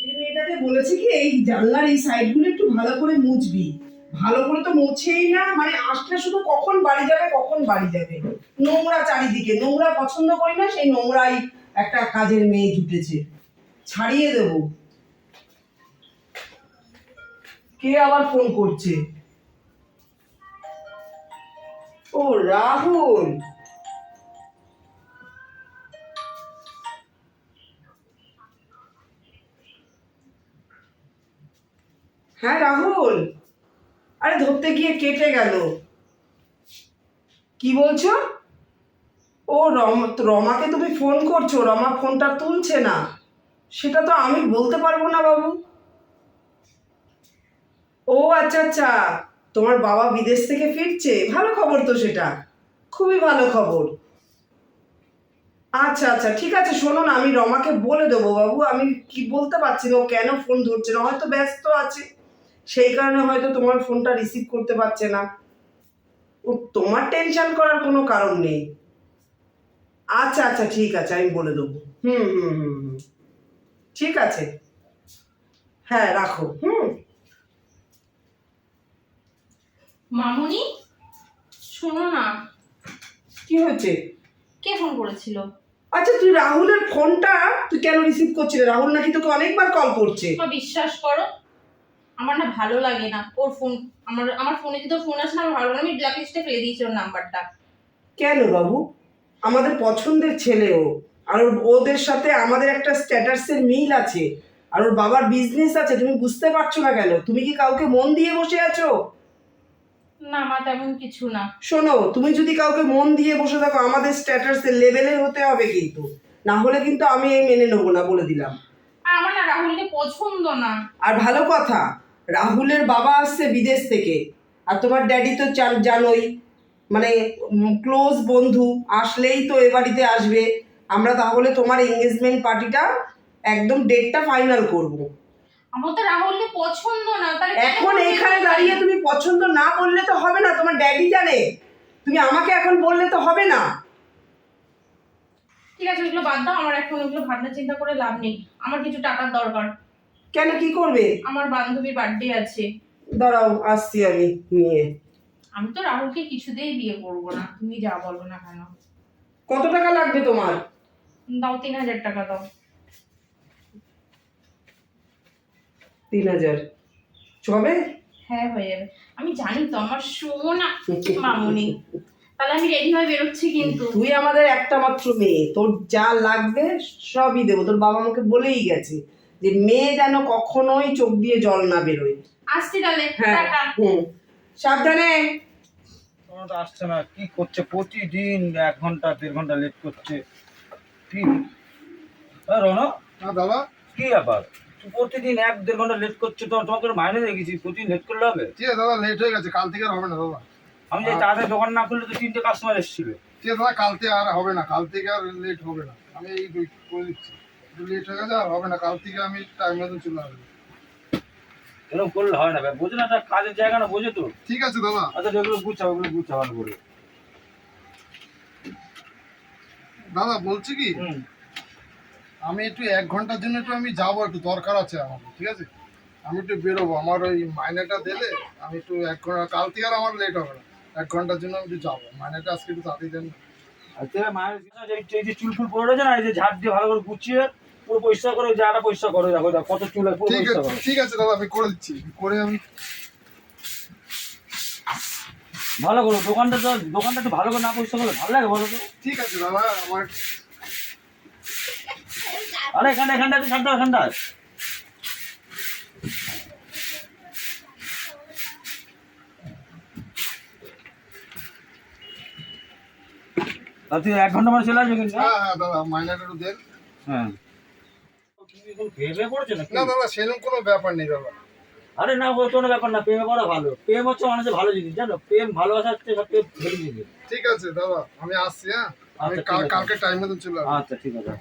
মেয়েটাকে বলেছে কি, এই জানলার এই সাইডগুলো একটু ভালো করে মুছবি। ভালো করে তো মুছেই না মানে আসলে শুধু কখন বাড়ি যাবে, কখন বাড়ি যাবে। নোংরা চারিদিকে, নোংরা পছন্দ করি না, সেই নোংরাই একটা কাজের মেয়ে জুটেছে। ছাড়িয়ে দেব। কে আবার ফোন করছে? ও, রাহুল! হ্যাঁ রাহুল? আরে ধরতে গিয়ে কেটে গেল। কি বলছো? ও রম, রমাকে তুমি ফোন করছ, রমা ফোনটা তুলছে না। সেটা তো আমি বলতে পারব না, বাবু। ও আচ্ছা আচ্ছা। তোমার বাবা বিদেশ থেকে ফিরছে। ভালো খবর তো সেটা। খুবই ভালো খবর। আচ্ছা আচ্ছা ঠিক আছে, শোনো না, আমি রমাকে বলে দেবো, বাবু। আমি কি বলতে পারছি না, ও কেন ফোন ধরছে না? হয়তো ব্যস্ত আছে। সেই কারণে হয়তো তোমার ফোনটা রিসিভ করতে পারছে না। ও তোমার টেনশন করার কোনো কারণ নেই। আচ্ছা আচ্ছা ঠিক আছে আমি বলে দেবো। হুম হুম হুম হুম ঠিক আছে। হ্যাঁ রাখো। হুম। মামুনি শোনো না। কি হয়েছে? কে ফোন করেছিল? আচ্ছা তুই রাহুলের ফোনটা তুই কেন রিসিভ করছিস রাহুল নাকি তোকে অনেকবার কল করছে। বিশ্বাস করো আমার না ভালো লাগে না। ওর ফোন আমার আমার ফোনে যদি ফোন আসে না আমার ভালো লাগে না। আমি ব্ল্যাক লিস্টে ফেলে দিয়েছি ওর নাম্বারটা। কেন বাবু? আমাদের পছন্দের ছেলে ও। আর ওদের সাথে আমাদের একটা স্ট্যাটাসের মিল আছে। আর ওর বাবার বিজনেস আছে তুমি বুঝতে পারছ না কেন? তুমি কি কাউকে মন দিয়ে বসে আছো? না মা তেমন কিছু না। শোনো তুমি যদি কাউকে মন দিয়ে বসে থাকো আমাদের স্ট্যাটাসের লেভেলের হতে হবে কিন্তু। না হলে কিন্তু আমি এই মেনে নেব না বলে দিলাম। আমার না রাহুলকে পছন্দ না। আর ভালো কথা রাহুলের বাবা আসছে বিদেশ থেকে। আর তোমার ড্যাডি তো জান- জানোই। মানে ক্লোজ বন্ধু আসলেই তো এ বাড়িতে আসবে। আমরা তাহলে তোমার এঙ্গেজমেন্ট পার্টিটা একদম ডেটটা ফাইনাল করব। আমার তো রাহুলকে পছন্দ না তাহলে এখন এখানে দাঁড়িয়ে তুমি পছন্দ না বললে তো হবে না তোমার ড্যাডি জানে। তুমি আমাকে এখন বললে তো হবে না। ঠিক আছে ওইগুলো বাদ দাও আমার এখন ওইগুলো ভাবনা চিন্তা করে লাভ নেই। আমার কিছু টাকার দরকার। কেন কি করবে? আমার বান্ধবীর বার্থডে আছে। দাঁড়াও আসছি আমি নিয়ে। আমি তো রাহুলকে কিছুতেই বিয়ে করব না। তুমি যা বলো না কেন? কত টাকা লাগবে তোমার? দাও তিন হাজার টাকা দাও। তিন হাজার। চবে হ্যাঁ হয়ে যাবে। আমি জানি তো আমার সোনা মামুনি। তাহলে আমি রেডি হয়ে বেরোচ্ছি কিন্তু। তুই আমাদের একটা মাত্র মেয়ে। তোর যা লাগবে সবই দেবো। তোর বাবা আমাকে বলেই গেছে। যে মেয়ে যেন কখনোই চোখ দিয়ে জল না বেরোয়। আসছি তাহলে হ্যাঁ হুম। সাবধানে। তো আসছে না কি করছে? প্রতিদিন এক ঘণ্টা দেড় ঘণ্টা লেট করছে। কি? হ্যাঁ রনো হ্যাঁ দাদা কি ব্যাপার? তুই প্রতিদিন এক দেড় ঘণ্টা লেট করছে তো তোমাকে মাইনে রেখেছি প্রতিদিন লেট করলে হবে? ঠিক আছে দাদা লেট হয়ে গেছে। কাল থেকে আর হবে না দাদা আমি যে তাড়াতাড়ি দোকান না খুললে তো তিনটে কাস্টমার এসেছিল। ঠিক আছে দাদা কাল থেকে আর হবে না। কাল থেকে আর লেট হবে না। আমি এই দুই- করে দিচ্ছি। লেট গেছে আর হবে না কাল থেকে আমি টাইম মতন চলে আসব। এরকম করলে হয় না ভাই বোঝে না কাজের জায়গা না বোঝে তো? ঠিক আছে দাদা। আচ্ছা যেগুলো ওগুলো করে দাদা বলছি কি? আমি একটু এক ঘণ্টার জন্য একটু আমি যাব একটু দরকার আছে আমার ঠিক আছে? আমি একটু বেরোবো আমার ওই মাইনেটা দিলে আমি একটু এক ঘণ্টা কাল থেকে আর আমার লেট হবে না। এক ঘণ্টার জন্য আমি একটু যাব মাইনেটা আজকে একটু তাড়াতাড়ি দেন। আচ্ছা মায়ের চুল ফুল পড়ে রয়েছে না এই যে ঝাড় দিয়ে ভালো করে গুছিয়ে পুরো পরিষ্কার করে জায়গাটা পরিষ্কার করে দেখো দেখো কত চুল পুরো ঠিক আছে ঠিক আছে দাদা আমি করে দিচ্ছি। করে আমি ভালো করো দোকানটা তো দোকানটা একটু ভালো করে না পরিষ্কার করলে ভালো লাগে বলো তো। ঠিক আছে দাদা আমার আরে এখানটা ঠান্ডা আর তুই এক ঘণ্টা মানে চলে আসবে কিন্তু হ্যাঁ? হ্যাঁ দাদা মাইনেটা একটু দেন। হ্যাঁ। প্রেমে পড়েছে না না দাদা সেরকম কোনো ব্যাপার নেই দাদা আরে না কোনো ব্যাপার না প্রেমে পড়া ভালো। প্রেম হচ্ছে মানুষের ভালো জিনিস জানো? প্রেম ভালোবাসা হচ্ছে সবচেয়ে ভালো জিনিস ঠিক আছে দাদা আমি আসছি হ্যাঁ? আমি আচ্ছা, কাল- কালকে টাইম মতন চলে আসব। আচ্ছা ঠিক আছে।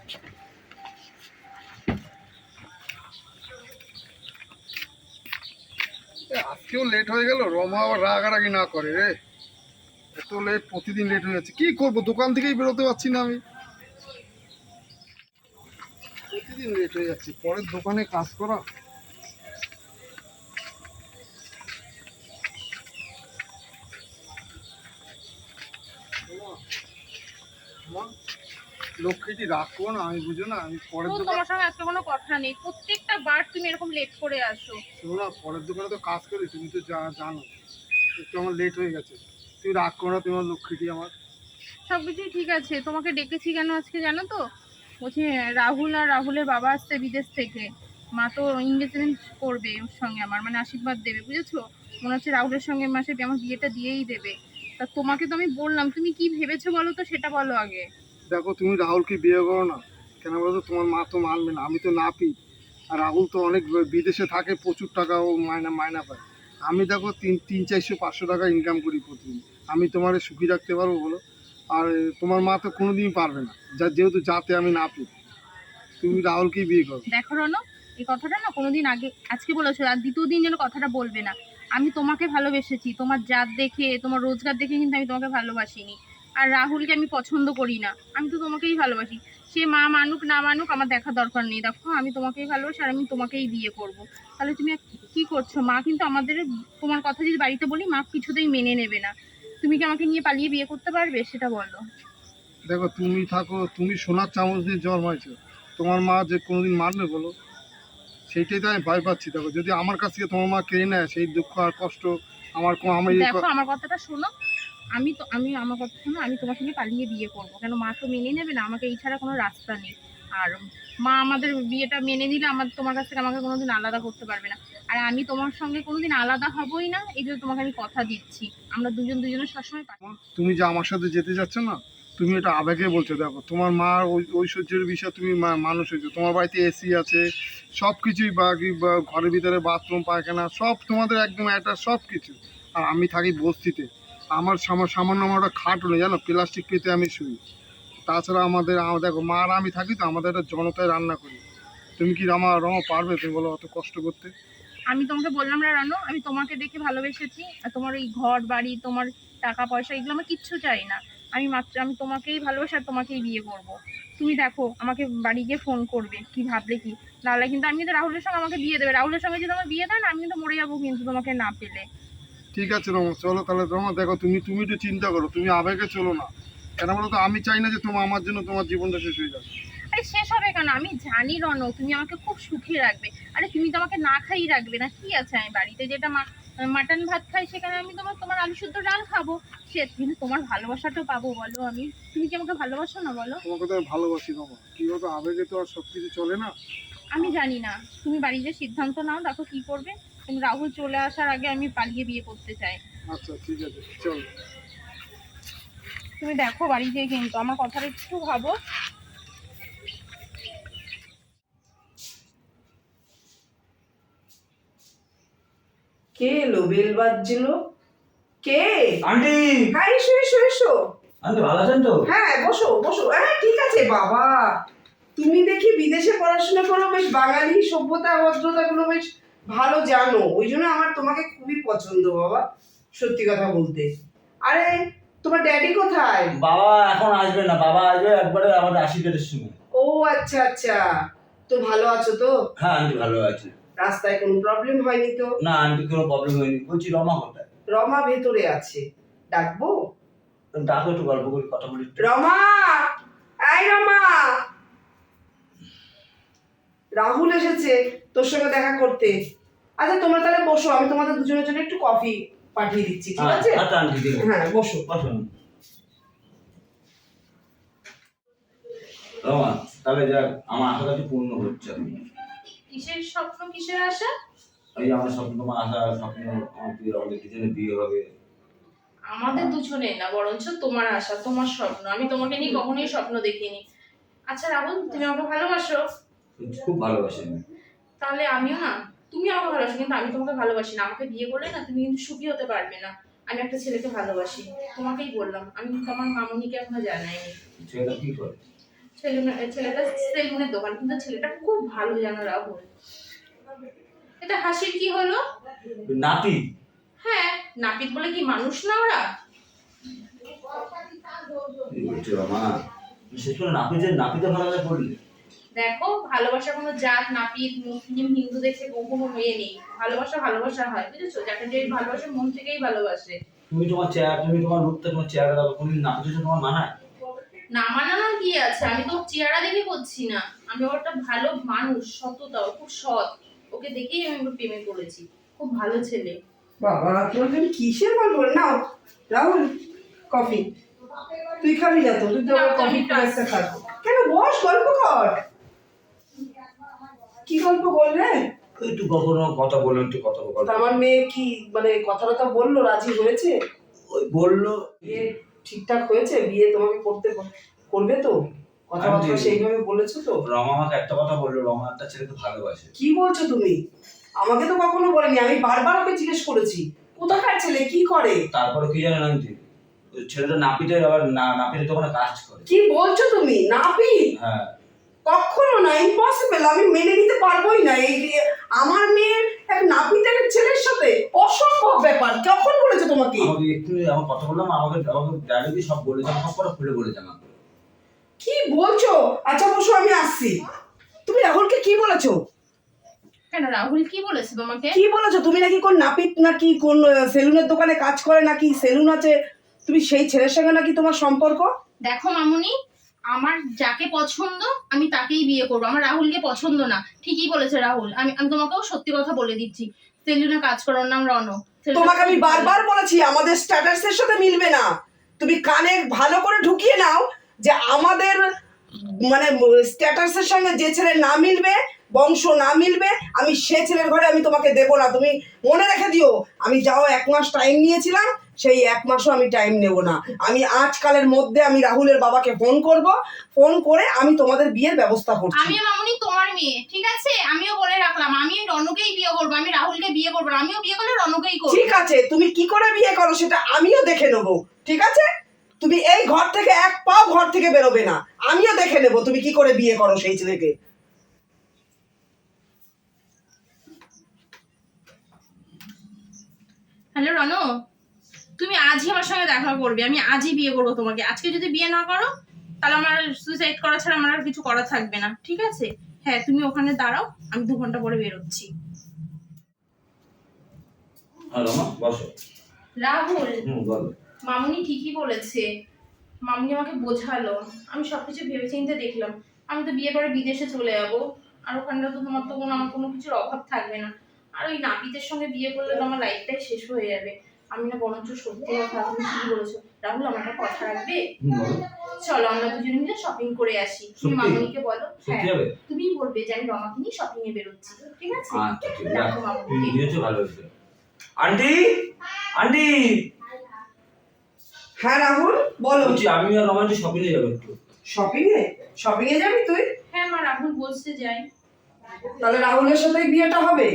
আজকেও লেট হয়ে গেল রমা আবার রাগারাগি না করে রে। এত লেট প্রতিদিন লেট হয়ে যাচ্ছে। কি করব? দোকান থেকেই বেরোতে পারছি না আমি। প্রতিদিন লেট হয়ে যাচ্ছে। পরের দোকানে কাজ করা। লক্ষ্মীটি রাখব না আমি বুঝো না আমি পরের দোকান তোমার সঙ্গে আজকে কোনো কথা নেই। প্রত্যেকটা বার তুমি এরকম লেট করে আসো। শোনো না পরের দোকানে তো কাজ করি তুমি তো জানো। একটু আমার লেট হয়ে গেছে। তুমি রাগ করো না তোমার লক্ষ্মীটি আমার। সব কিছুই ঠিক আছে। তোমাকে ডেকেছি কেন আজকে জানো তো? বলছি, রাহুল আর রাহুলের বাবা আসছে বিদেশ থেকে। মা তো এঙ্গেজমেন্ট করবে ওর সঙ্গে আমার মানে আশীর্বাদ দেবে, বুঝেছ? মনে হচ্ছে রাহুলের সঙ্গে মাসে আমার বিয়েটা দিয়েই দেবে। তা তোমাকে তো আমি বললাম, তুমি কি ভেবেছো বলো তো, সেটা বলো আগে। দেখো, তুমি রাহুলকে বিয়ে করো না? কেন বলো তো, তোমার মা তো মানবে না, আমি তো না নাপি আর রাহুল তো অনেক বিদেশে থাকে, প্রচুর টাকা ও মায়না মায়না পায়। আমি দেখো তিন তিন চারশো, পাঁচশো টাকা ইনকাম করি প্রতিদিন। আমি তোমার সুখী রাখতে পারব বলো? আর তোমার মা তো কোনোদিনই পারবে না। যা, যেহেতু যাতে আমি না নাপি তুমি রাহুলকেই বিয়ে করো। দেখো রনো এই কথাটা না কোনোদিন আগে, আজকে বলেছ আর দ্বিতীয় দিন যেন কথাটা বলবে না। আমি তোমাকে ভালোবেসেছি, তোমার জাত দেখে, তোমার রোজগার দেখে কিন্তু আমি তোমাকে ভালোবাসিনি। আর রাহুলকে আমি পছন্দ করি না। আমি তো তোমাকেই ভালোবাসি। সে মা মানুক, না মানুক, আমার দেখা দরকার নেই। দেখো, আমি তোমাকেই ভালোবাসি আর আমি তোমাকেই বিয়ে করব। তাহলে তুমি কি করছ? মা কিন্তু আমাদের, তোমার কথা যদি বাড়িতে বলি, মা কিছুতেই মেনে নেবে না। তুমি কি আমাকে নিয়ে পালিয়ে বিয়ে করতে পারবে? সেটা বলো। দেখো তুমি থাকো তুমি সোনার চামচ দিয়ে জন্মাইছো তোমার মা যে কোনোদিন মানবে বলো? সেইটাই তো আমি ভয় পাচ্ছি। দেখো যদি আমার কাছ থেকে তোমার মা কেড়ে নেয় সেই দুঃখ আর কষ্ট আমার আমার দেখো আমার কথাটা শোনো। আমি তো আমি আমার কথা শোনো আমি তোমাকে নিয়ে পালিয়ে বিয়ে করব। কেন মা তো মেনে নেবে না আমাকে এই ছাড়া কোনো রাস্তা নেই। আর মা আমাদের বিয়েটা মেনে নিলে আমার তোমার কাছ থেকে আমাকে কোনোদিন আলাদা করতে পারবে না। আর আমি তোমার সঙ্গে কোনোদিন আলাদা হবই না, এই জন্য তোমাকে আমি কথা দিচ্ছি। আমরা দুজন দুজনের সবসময় তুমি যে আমার সাথে যেতে যাচ্ছ না, তুমি এটা আবেগে বলছো, দেখো, তোমার মা ওই ঐশ্বর্যের বিষয়ে তুমি মানুষ হয়েছো, তোমার বাড়িতে এসি আছে সব কিছুই বাকি ঘরের ভিতরে বাথরুম পায়খানা, সব তোমাদের একদম একটা সব কিছু আর আমি থাকি বস্তিতে। আমার সামা- সামান্য আমার একটা খাট নেই জানো প্লাস্টিক পেতে আমি শুই। তাছাড়া আমাদের দেখো মা আর আমি থাকি তো, আমাদের একটা জনতায় রান্না করি। তুমি কি রামা রমা পারবে? তুমি বলো, অত কষ্ট করতে? আমি তোমাকে বললাম না রানো, আমি তোমাকে দেখে ভালোবেসেছি। আর তোমার ওই ঘর বাড়ি, তোমার টাকা পয়সা, এগুলো আমার কিচ্ছু চাই না। আমি মাত্র, আমি তোমাকেই ভালোবাসি আর তোমাকেই বিয়ে করব। তুমি দেখো, আমাকে বাড়ি গিয়ে ফোন করবে, কি ভাবলে কি? নাহলে কিন্তু আমি কিন্তু রাহুলের সঙ্গে আমাকে বিয়ে দেবে। রাহুলের সঙ্গে যদি আমার বিয়ে দেয় না, আমি কিন্তু মরে যাব কিন্তু তোমাকে না পেলে। ঠিক আছে রমা, চলো তাহলে রমা, দেখো, তুমি তুমি একটু চিন্তা করো, তুমি আবেগে চলো না। কেন বলো তো, আমি চাই না যে তোমার আমার জন্য তোমার জীবনটা শেষ হয়ে যাবে আরে শেষ হবে কেন? আমি জানি রনো তুমি আমাকে খুব সুখী রাখবে। আরে তুমি তো আমাকে না খাই রাখবে না কি আছে আমি বাড়িতে? যেটা মাটন ভাত খাই সেখানে আমি তোমার তোমার আলু শুদ্ধ ডাল খাব। সে কিন্তু তোমার ভালোবাসাটা পাবো বলো আমি। তুমি কি আমাকে ভালোবাসো না বলো? তোমাকে তো আমি ভালোবাসি রমা কি বলতো আবেগে তো আর সব কিছু চলে না? আমি জানি না। তুমি বাড়িতে সিদ্ধান্ত নাও দেখো কি করবে। কিন্তু রাহুল চলে আসার আগে আমি পালিয়ে বিয়ে করতে চাই। আচ্ছা ঠিক আছে চলো। তুমি দেখো বাড়িতে কিন্তু আমার কথাটা একটু ভাবো। কে এলো বেল বাজছিল? কে? আন্টি! হ্যাঁ এসো এসো এসো। আন্টি ভালো আছেন তো? হ্যাঁ বসো বসো। হ্যাঁ ঠিক আছে বাবা। তুমি দেখি বিদেশে পড়াশোনা করো বেশ বাঙালি সভ্যতা ভদ্রতাগুলো বেশ ভালো জানো। ওই জন্য আমার তোমাকে খুবই পছন্দ বাবা সত্যি কথা বলতে। আরে তোমার ড্যাডি কোথায়? বাবা এখন আসবে না বাবা আসবে একবারে আমাদের আশীর্বাদের সময়। ও আচ্ছা আচ্ছা। তো ভালো আছো তো? হ্যাঁ আন্টি ভালো আছে। রাস্তায় কোনো প্রবলেম হয়নি তো? না আন্টি কোনো প্রবলেম হয়নি। বলছি রমা কোথায়? রমা ভেতরে আছে। ডাকবো? ডাকো একটু গল্প করি কথা বলি রমা! এই রমা! রাহুল এসেছে তোর সঙ্গে দেখা করতে। আচ্ছা তোমরা তাহলে বসো আমি তোমাদের দুজনের জন্য একটু কফি পাঠিয়ে দিচ্ছি ঠিক আছে? আচ্ছা আন্টি ঠিক হ্যাঁ বসো। বসুন। রমা তাহলে যাক আমার আশা কাছে পূর্ণ হচ্ছে। কিসের স্বপ্ন কিসের আশা? এই আমার স্বপ্ন তোমার আশা স্বপ্ন আমার প্রিয় আমাদের দুজনে বিয়ে হবে। আমাদের দুজনে না বরঞ্চ তোমার আশা তোমার স্বপ্ন। আমি তোমাকে নিয়ে কখনোই স্বপ্ন দেখিনি। আচ্ছা রাহুল তুমি আমাকে ভালোবাসো? খুব ভালোবাসি তাহলে আমিও না তুমি আমাকে ভালোবাসো কিন্তু আমি তোমাকে ভালোবাসি না। আমাকে বিয়ে করলে না তুমি কিন্তু সুখী হতে পারবে না। আমি একটা ছেলেকে ভালোবাসি। তোমাকেই বললাম আমি কিন্তু আমার মামনিকে এখনও জানাইনি। ছেলেটা কি করে? ছেলেটা সেলুনের দোকান কিন্তু ছেলেটা খুব ভালো জানো রাহুল। এটা হাসির কি হলো? নাতি। হ্যাঁ নাপিত বলে কি মানুষ না ওরা? কি বলছো রমা শেষ করে নাপিতে নাপিতে ভালো করে। দেখো ভালোবাসা কোনো জাত নাপিত মুসলিম হিন্দু দেখে কোনো মেয়ে নেই। ভালোবাসা ভালোবাসা হয় বুঝেছ? যাকে যে ভালোবাসে মন থেকেই ভালোবাসে। তুমি তোমার চেয়ার তুমি তোমার রূপটা তোমার চেয়ারে দেখো কোনদিন না কিছু তোমার মানায় না মানানোর কি আছে? আমি তো ওর চেহারা দেখে করছি না। আমি ওর একটা ভালো মানুষ সততা ও খুব সৎ। ওকে দেখেই আমি ওর প্রেমে পড়েছি। খুব ভালো ছেলে। বাবা তোর জন্য কিসের গল্প? নাও রাহুল কফি। তুই খাবি না তো তুই তো কফি একটা খাব। কেন বস গল্প কর। কি গল্প বললে? একটু কখনো কথা বলল একটু কথা বলো তা আমার মেয়ে কি মানে কথা কথা বলল রাজি হয়েছে? ওই বলল ঠিকঠাক হয়েছে? বিয়ে তোমাকে করতে করবে তো? কথাবার্তা সেইভাবে বলেছ তো? রমা আমাকে একটা কথা বলল রমা একটা ছেলেকে ভালোবাসে। কি বলছো তুমি? আমাকে তো কখনো বলেনি আমি বারবার ওকে জিজ্ঞেস করেছি। কোথাকার ছেলে? কি করে? তারপরে কি জানেন আন্টি ছেলেটা নাপিতের আবার নাপিতের দোকানে কাজ করে। কি বলছো তুমি? নাপি হ্যাঁ। কখনো না ইম্পসিবল আমি মেনে নিতে পারবোই না। এই আমার মেয়ের এক নাপিতের ছেলের সাথে অসম্ভব ব্যাপার। কখন বলেছে তোমাকে? আমাকে একটু আমার কথা বললাম আমাকে আমাকে ডাইরেক্টলি সব সব খুলে বলে জানা কি বলছো? আচ্ছা বসো আমি আসছি। তুমি রাহুলকে কি বলেছ? কেন রাহুল কি বলেছে তোমাকে? কি বলেছ? তুমি নাকি কোন নাপিত নাকি কোন সেলুনের দোকানে কাজ করে নাকি সেলুন আছে? তুমি সেই ছেলের সঙ্গে নাকি তোমার সম্পর্ক? দেখো মামুনি আমার যাকে পছন্দ আমি তাকেই বিয়ে করব। আমার রাহুলকে পছন্দ না। ঠিকই বলেছে রাহুল। আমি আমি তোমাকেও সত্যি কথা বলে দিচ্ছি। সেলুনে কাজ করার নাম ছেলেটা তোমাকে আমি বারবার বলেছি আমাদের স্ট্যাটাসের সাথে মিলবে না। তুমি কানে ভালো করে ঢুকিয়ে নাও যে আমাদের মানে স্ট্যাটাসের সঙ্গে যে ছেলে না মিলবে বংশ না মিলবে আমি সে ছেলের ঘরে আমি তোমাকে দেবো না। তুমি মনে রেখে দিও আমি যাও এক মাস টাইম নিয়েছিলাম সেই এক মাসও আমি টাইম নেব না। আমি আজকালের মধ্যে আমি রাহুলের বাবাকে ফোন করব ফোন করে আমি তোমাদের বিয়ের ব্যবস্থা করছি। আমিও মামুনি তোমার মেয়ে ঠিক আছে? আমিও বলে রাখলাম আমি রণকেই বিয়ে করব আমি রাহুলকে বিয়ে করব আমিও বিয়ে করলে রণকেই করব। ঠিক আছে তুমি কি করে বিয়ে করো সেটা আমিও দেখে নেব ঠিক আছে? তুমি এই ঘর থেকে এক পাও ঘর থেকে বেরোবে না আমিও দেখে নেব তুমি কি করে বিয়ে করো সেই ছেলেকে। হ্যালো রণ তুমি আজই আমার সঙ্গে দেখা করবে আমি আজই বিয়ে করব তোমাকে। আজকে যদি বিয়ে না করো তাহলে আমার সুইসাইড করা ছাড়া আমার আর কিছু করা থাকবে না ঠিক আছে? হ্যাঁ তুমি ওখানে দাঁড়াও আমি দু ঘণ্টা পরে বেরোচ্ছি। হ্যাঁ বসো। রাহুল মামুনি ঠিকই বলেছে। মামুনি আমাকে বোঝালো। আমি সবকিছু ভেবেচিন্তে দেখলাম। আমি তো বিয়ে করে বিদেশে চলে যাব। আর ওখানটা তো তোমার তো কোনো আমার কোনো কিছুর অভাব থাকবে না। আর ওই নাপিতের সঙ্গে বিয়ে করলে তো আমার লাইফটাই শেষ হয়ে যাবে। আমি না বরঞ্চ সত্যি কথা তুমি কি বলেছ। রাহুল আমার একটা কথা রাখবে? বলো। চলো আমরা দুজনে মিলে শপিং করে আসি। তুমি? মামুনিকে বলো। হ্যাঁ তুমি বলবে যে আমি রমাকে নিয়ে শপিং এ বেরোচ্ছি ঠিক আছে? আচ্ছা রাখো ভালো হয়েছে। আন্টি? আন্টি? হ্যাঁ রাহুল বলো। বলছি আমি আর রমা শপিং এ যাব একটু। শপিং এ? শপিং এ যাবি তুই? হ্যাঁ মা রাহুল বলতে যাই। তাহলে রাহুলের সাথে বিয়েটা হবে?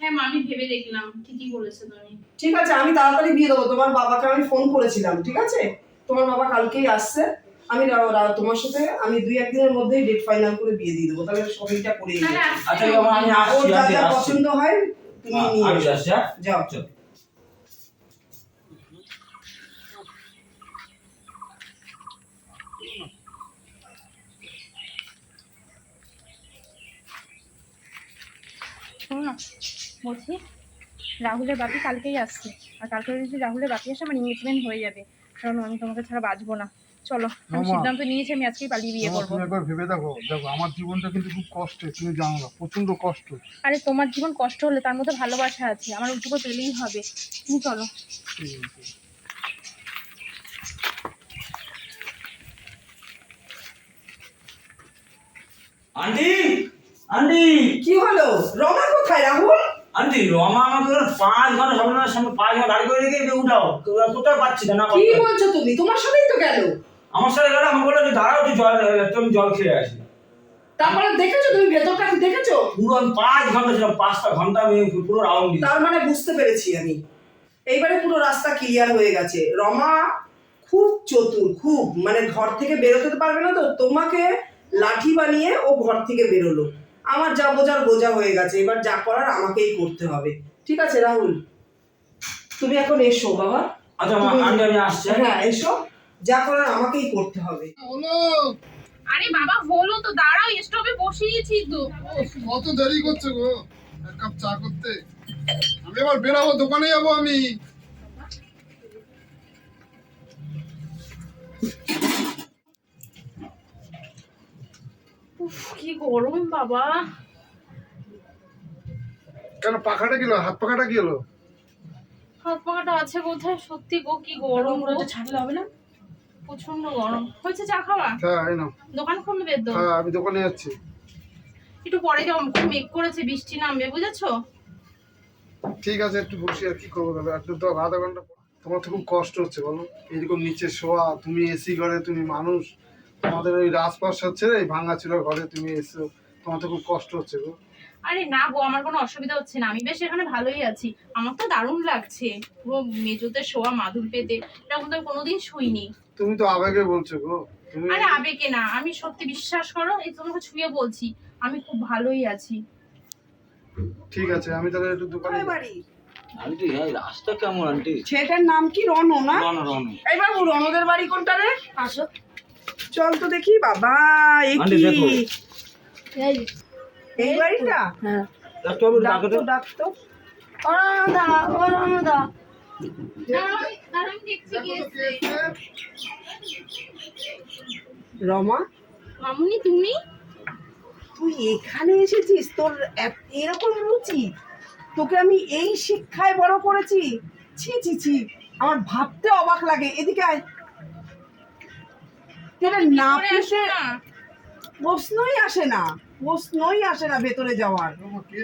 হ্যাঁ আমি ভেবে দেখলাম ঠিকই বলেছ তুমি। ঠিক আছে আমি তাড়াতাড়ি বিয়ে দেবো। তোমার বাবাকে আমি ফোন করেছিলাম ঠিক আছে? তোমার বাবা কালকেই আসছে। আমি রা- রা- তোমার সাথে আমি দুই একদিনের মধ্যেই ডেট ফাইনাল করে বিয়ে দিয়ে দেবো। তাহলে শপিংটা করে। তাহলে আচ্ছা রমা আমি আসছি যা যা পছন্দ হয় তুমি নিয়ে আমি আসছি হ্যাঁ? যাও। চল। শোনো না বলছি রাহুলের বাপি কালকেই আসছে। আর কালকে যদি রাহুলের বাপি আসে আমার এঙ্গেজমেন্ট হয়ে যাবে। কারণ আমি তোমাকে ছাড়া বাঁচবো না। চলো আমি সিদ্ধান্ত নিয়েছি আমি আজকেই পালিয়ে বিয়ে করব। একবার ভেবে দেখো দেখো আমার জীবনটা কিন্তু খুব কষ্টে তুমি জানো না প্রচণ্ড কষ্ট। আরে তোমার জীবন কষ্ট হলে তার মধ্যে ভালোবাসা আছে আমার ওইটুকু পেলেই হবে। তুমি চলো। আন্টি আন্টি কি হলো? রমা কোথায় রাহুল? রমা আমাকে পাঁচ ঘণ্টা সামনে সামনে পাঁচ ঘণ্টা করে রেখে উঠাও। কোথায় পাচ্ছি না কি বলছো তুমি? তোমার সাথেই তো গেল। আমার সাথে গেলে আমি বললাম যে দাঁড়াও তুই জল তুমি জল খেয়ে আসি। তারপরে দেখেছ তুমি ভেতরটা দেখেছ? পুরো আমি পাঁচ ঘণ্টা ছিলাম পাঁচটা ঘণ্টা আমি পুরো রাউন্ড তার মানে বুঝতে পেরেছি আমি। এইবারে পুরো রাস্তা ক্লিয়ার হয়ে গেছে। রমা খুব চতুর খুব। মানে ঘর থেকে বেরোতে পারবে না তো। তোমাকে লাঠি বানিয়ে ও ঘর থেকে বেরোলো। আমার যা বোঝার বোঝা হয়ে গেছে এবার যা করার আমাকেই করতে হবে। ঠিক আছে রাহুল? তুমি এখন এসো বাবা। আচ্ছা মা তুমি- আন্টি আমি আসছি হ্যাঁ? হ্যাঁ এসো। যা করার আমাকেই করতে হবে। আরে বাবা হলো তো দাঁড়াও স্টপে বসিয়েছি তো। কত দেরি করছে গো? এক কাপ চা করতে। আমি এবার বেরাবো দোকানে যাব আমি। উফ কি গরম বাবা। কেন পাখাটা গেল হাত পাখাটা কি হলো? হাত পাখাটা আছে কোথায়? সত্যি গো কি গরম গো। ছাড়লে হবে না। প্রচণ্ড গরম। হয়েছে চা খাওয়া? হ্যাঁ এই নাও। দোকান খুলবে তো হ্যাঁ আমি দোকানে যাচ্ছি। একটু পরে যাও খুব মেঘ করেছে বৃষ্টি নামবে বুঝেছ? ঠিক আছে একটু বসি আর কি করব তাহলে? একটু তো আধা ঘণ্টা তোমার তো খুব কষ্ট হচ্ছে বলো। এরকম নিচে শোয়া তুমি এসি ঘরে তুমি মানুষ। তোমাদের ওই রাজপ্রাসাদ ছেড়ে এই ভাঙাচুরা ঘরে তুমি এসো। তোমার তো খুব কষ্ট হচ্ছে গো। আরে না গো আমার কোনো অসুবিধা হচ্ছে না। আমি বেশ এখানে ভালোই আছি। আমার তো দারুণ লাগছে। পুরো মেজোতে শোয়া মাদুর পেতে। এরকম তো কোনোদিন শুইনি। তুমি তো আবেগে বলছো গো। তুমি আরে আবেগে না। আমি সত্যি বিশ্বাস করো এই তোমাকে ছুঁয়ে বলছি। আমি খুব ভালোই আছি। ঠিক আছে আমি তাহলে একটু দোকানে কোথায় বাড়ি? আন্টি এই রাস্তা কেমন আন্টি? ছেলেটার নাম কি? রণ না? রন রন। এই বাবু রণদের বাড়ি কোনটা রে? আসো। চল তো দেখি বাবা এ কি? এই। বাড়িটা? হ্যাঁ। ডাকতো ডাকতো অরণদা অরণদা। রমা? মামুনি তুমি? তুই এখানে এসেছিস? তোর এরকম রুচি? তোকে আমি এই শিক্ষায় বড় করেছি? ছি ছি ছি। আমার ভাবতে অবাক লাগে। এদিকে আয়। তোরা না না। প্রশ্নই আসে না। প্রশ্নই আসে না ভেতরে যাওয়ার?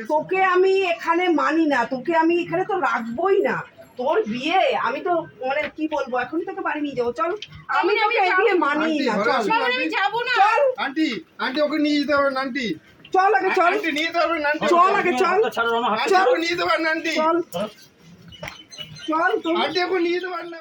তোকে আমি এখানে মানি না। তোকে আমি এখানে তো রাখবোই না। তোর বিয়ে আমি তো মানে কি বলব? এখনই তোকে বাড়ি নিয়ে যাব। চল আমি আমি তোকে এই বিয়ে মানি না। চল। আসুন। মামুনি আমি যাব না। চল। আন্টি আন্টি ওকে নিয়ে যেতে পারবেন আন্টি। চল আগে চল। আন্টি নিয়ে যেতে চল আগে চল। ওকে নিয়ে যেতে পারেন আন্টি। চল। চল তোর আন্টি ওকে নিয়ে যেতে পারেন না।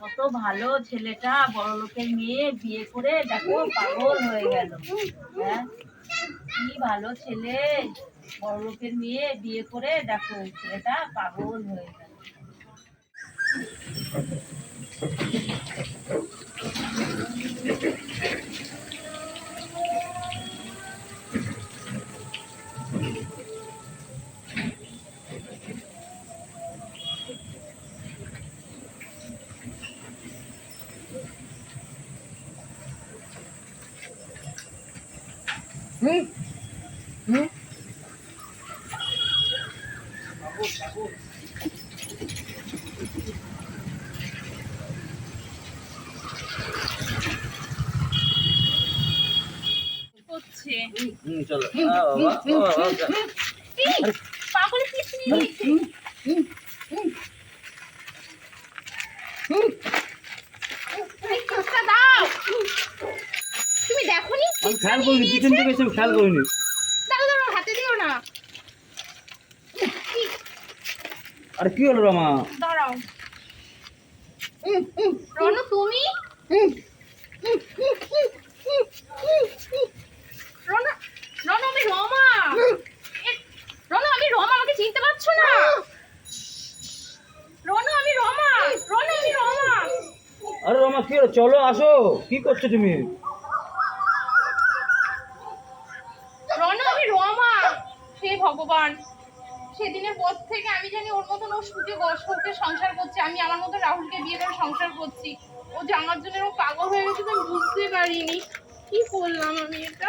কত ভালো ছেলেটা, বড় লোকের মেয়ে, বিয়ে করে দেখো পাগল হয়ে গেল। হ্যাঁ? কি ভালো ছেলে, বড় লোকের মেয়ে, বিয়ে করে দেখো ছেলেটা পাগল হয়ে গেল। চলো। পাগল দাও। তুমি আমি খেয়াল করিনি পিছন থেকে এসে খেয়াল করিনি। দাও দাও হাতে দিও না। আরে কি হলো রমা? দাঁড়াও। রনু তুমি? রনু রনু আমি রমা! এ, আমি রমা আমাকে চিনতে পারছ না? রনু আমি রমা! রনু আমি রমা! আরে রমা কি হলো? চলো আসো। কি করছ তুমি? রনু আমি রমা! হে ভগবান! সেদিনের পর থেকে আমি জানি ওর মতন ও সুখে সুখে সংসার করছে। আমি আমার মতো রাহুলকে বিয়ে করে সংসার করছি। ও যে আমার জন্য পাগল হয়ে গেছে তো আমি বুঝতে পারিনি। কি করলাম আমি এটা?